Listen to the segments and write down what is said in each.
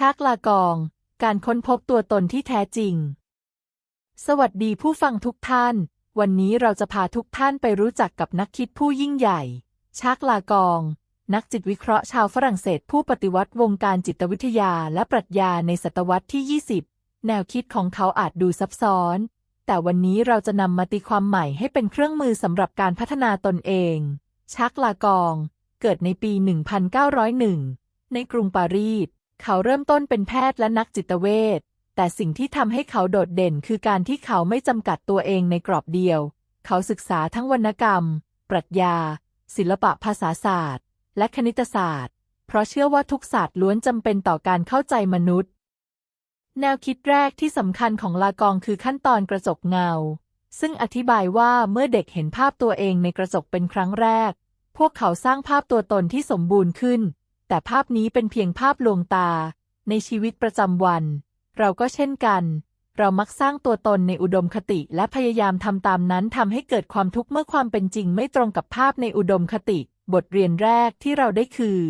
ชากลากอง การค้นพบตัวตนที่แท้จริง สวัสดีผู้ฟังทุกท่าน วันนี้เราจะพาทุกท่านไปรู้จักกับนักคิดผู้ยิ่งใหญ่ ชากลากอง นักจิตวิเคราะห์ชาวฝรั่งเศสผู้ปฏิวัติวงการจิตวิทยาและปรัชญาในศตวรรษที่ 20 แนวคิดของเขาอาจดูซับซ้อน แต่วันนี้เราจะนำมาตีความใหม่ให้เป็นเครื่องมือสำหรับการพัฒนาตนเอง ชากลากอง เกิดในปี 1901 ในกรุงปารีส เขาเริ่มต้นเป็นแพทย์และนักจิตเวช แต่สิ่งที่ทำให้เขาโดดเด่นคือการที่เขาไม่จำกัดตัวเองในกรอบเดียว เขาศึกษาทั้งวรรณกรรม ปรัชญา ศิลปะภาษาศาสตร์ และคณิตศาสตร์ เพราะเชื่อว่าทุกศาสตร์ล้วนจำเป็นต่อการเข้าใจมนุษย์ แนวคิดแรกที่สำคัญของลากองคือขั้นตอนกระจกเงา ซึ่งอธิบายว่าเมื่อเด็กเห็นภาพตัวเองในกระจกเป็นครั้งแรก พวกเขาสร้างภาพตัวตนที่สมบูรณ์ขึ้น แต่ภาพนี้เป็นเพียงภาพลวงตา ในชีวิตประจำวัน เราก็เช่นกัน เรามักสร้างตัวตนในอุดมคติและพยายามทำตามนั้นทำให้เกิดความทุกข์เมื่อความเป็นจริงไม่ตรงกับภาพในอุดมคติ บทเรียนแรกที่เราได้คือ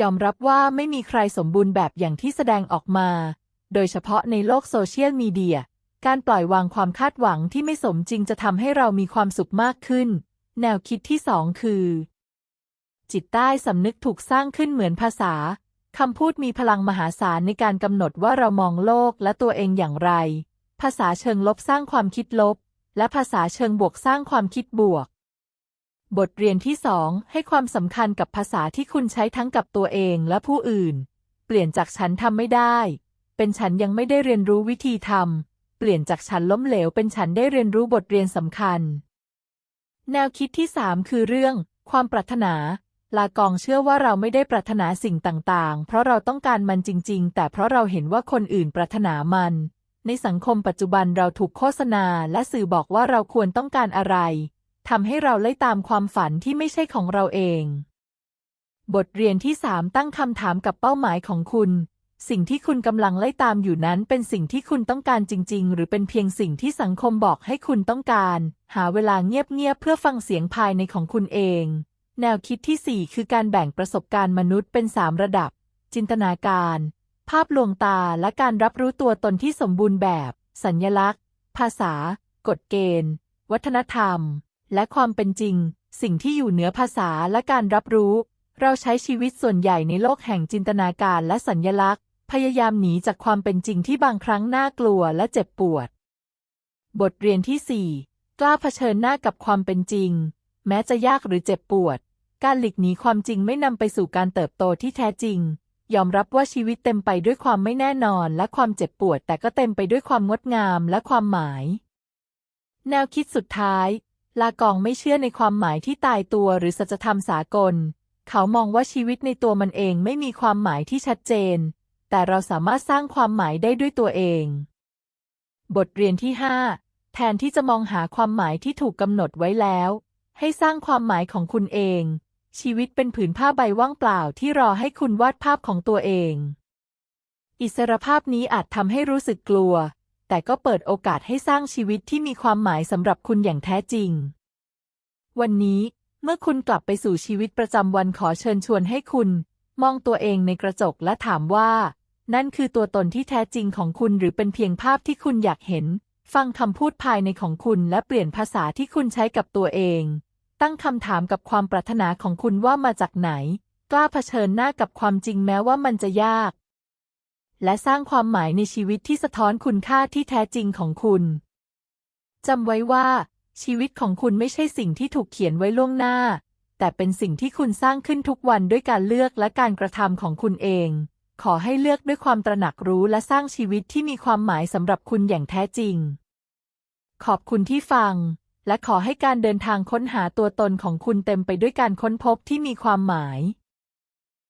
ยอมรับว่าไม่มีใครสมบูรณ์แบบอย่างที่แสดงออกมา โดยเฉพาะในโลกโซเชียลมีเดีย การปล่อยวางความคาดหวังที่ไม่สมจริงจะทำให้เรามีความสุขมากขึ้น แนวคิดที่สองคือ จิตใต้สำนึกถูกสร้างขึ้นเหมือนภาษาคำพูดมีพลังมหาศาลในการกำหนดว่าเรามองโลกและตัวเองอย่างไร ภาษาเชิงลบสร้างความคิดลบ และภาษาเชิงบวกสร้างความคิดบวก บทเรียนที่สองให้ความสำคัญกับภาษาที่คุณใช้ทั้งกับตัวเองและผู้อื่น เปลี่ยนจากฉันทำไม่ได้ เป็นฉันยังไม่ได้เรียนรู้วิธีทำ เปลี่ยนจากฉันล้มเหลวเป็นฉันได้เรียนรู้บทเรียนสำคัญ แนวคิดที่สามคือเรื่อง ความปรารถนา ลากองเชื่อว่าเราไม่ได้ปรารถนาสิ่งต่างๆ เพราะเราต้องการมันจริง ๆ แต่เพราะเราเห็นว่าคนอื่นปรารถนามัน ในสังคมปัจจุบันเราถูกโฆษณาและสื่อบอกว่าเราควรต้องการอะไรทำให้เราไล่ตามความฝันที่ไม่ใช่ของเราเอง บทเรียนที่สามตั้งคำถามกับเป้าหมายของคุณ สิ่งที่คุณกำลังไล่ตามอยู่นั้นเป็นสิ่งที่คุณต้องการจริง ๆ หรือเป็นเพียงสิ่งที่สังคมบอกให้คุณต้องการ หาเวลาเงียบๆเพื่อฟังเสียงภายในของคุณเอง แนวคิดที่สี่คือการแบ่งประสบการณ์มนุษย์เป็นสามระดับ จินตนาการ ภาพลวงตาและการรับรู้ตัวตนที่สมบูรณ์แบบ สัญญลักษณ์ ภาษา กฎเกณฑ์ วัฒนธรรม และความเป็นจริง สิ่งที่อยู่เหนือภาษาและการรับรู้ เราใช้ชีวิตส่วนใหญ่ในโลกแห่งจินตนาการและสัญญลักษณ์ พยายามหนีจากความเป็นจริงที่บางครั้งน่ากลัวและเจ็บปวด บทเรียนที่ 4 กล้าเผชิญหน้ากับความเป็นจริง แม้จะยากหรือเจ็บปวด การหลีกหนีความจริงไม่นำไปสู่การเติบโตที่แท้จริง ยอมรับว่าชีวิตเต็มไปด้วยความไม่แน่นอนและความเจ็บปวด แต่ก็เต็มไปด้วยความงดงามและความหมาย แนวคิดสุดท้าย ลากองไม่เชื่อในความหมายที่ตายตัวหรือสัจธรรมสากล เขามองว่าชีวิตในตัวมันเองไม่มีความหมายที่ชัดเจน แต่เราสามารถสร้างความหมายได้ด้วยตัวเอง บทเรียนที่ 5 แทนที่จะมองหาความหมายที่ถูกกำหนดไว้แล้ว ให้สร้างความหมายของคุณเอง ชีวิตเป็นผืนผ้าใบว่างเปล่าที่รอให้คุณวาดภาพของตัวเอง อิสรภาพนี้อาจทำให้รู้สึกกลัว แต่ก็เปิดโอกาสให้สร้างชีวิตที่มีความหมายสำหรับคุณอย่างแท้จริง วันนี้เมื่อคุณกลับไปสู่ชีวิตประจำวันขอเชิญชวนให้คุณ มองตัวเองในกระจกและถามว่า นั่นคือตัวตนที่แท้จริงของคุณหรือเป็นเพียงภาพที่คุณอยากเห็น ฟังคำพูดภายในของคุณและเปลี่ยนภาษาที่คุณใช้กับตัวเอง ตั้งคำถามกับความปรารถนาของคุณว่ามาจากไหน กล้าเผชิญหน้ากับความจริงแม้ว่ามันจะยาก และสร้างความหมายในชีวิตที่สะท้อนคุณค่าที่แท้จริงของคุณจำไว้ว่า ชีวิตของคุณไม่ใช่สิ่งที่ถูกเขียนไว้ล่วงหน้า แต่เป็นสิ่งที่คุณสร้างขึ้นทุกวันด้วยการเลือกและการกระทำของคุณเอง ขอให้เลือกด้วยความตระหนักรู้และสร้างชีวิตที่มีความหมายสำหรับคุณอย่างแท้จริง ขอบคุณที่ฟัง และขอให้การเดินทางค้นหาตัวตนของคุณเต็มไปด้วยการค้นพบที่มีความหมาย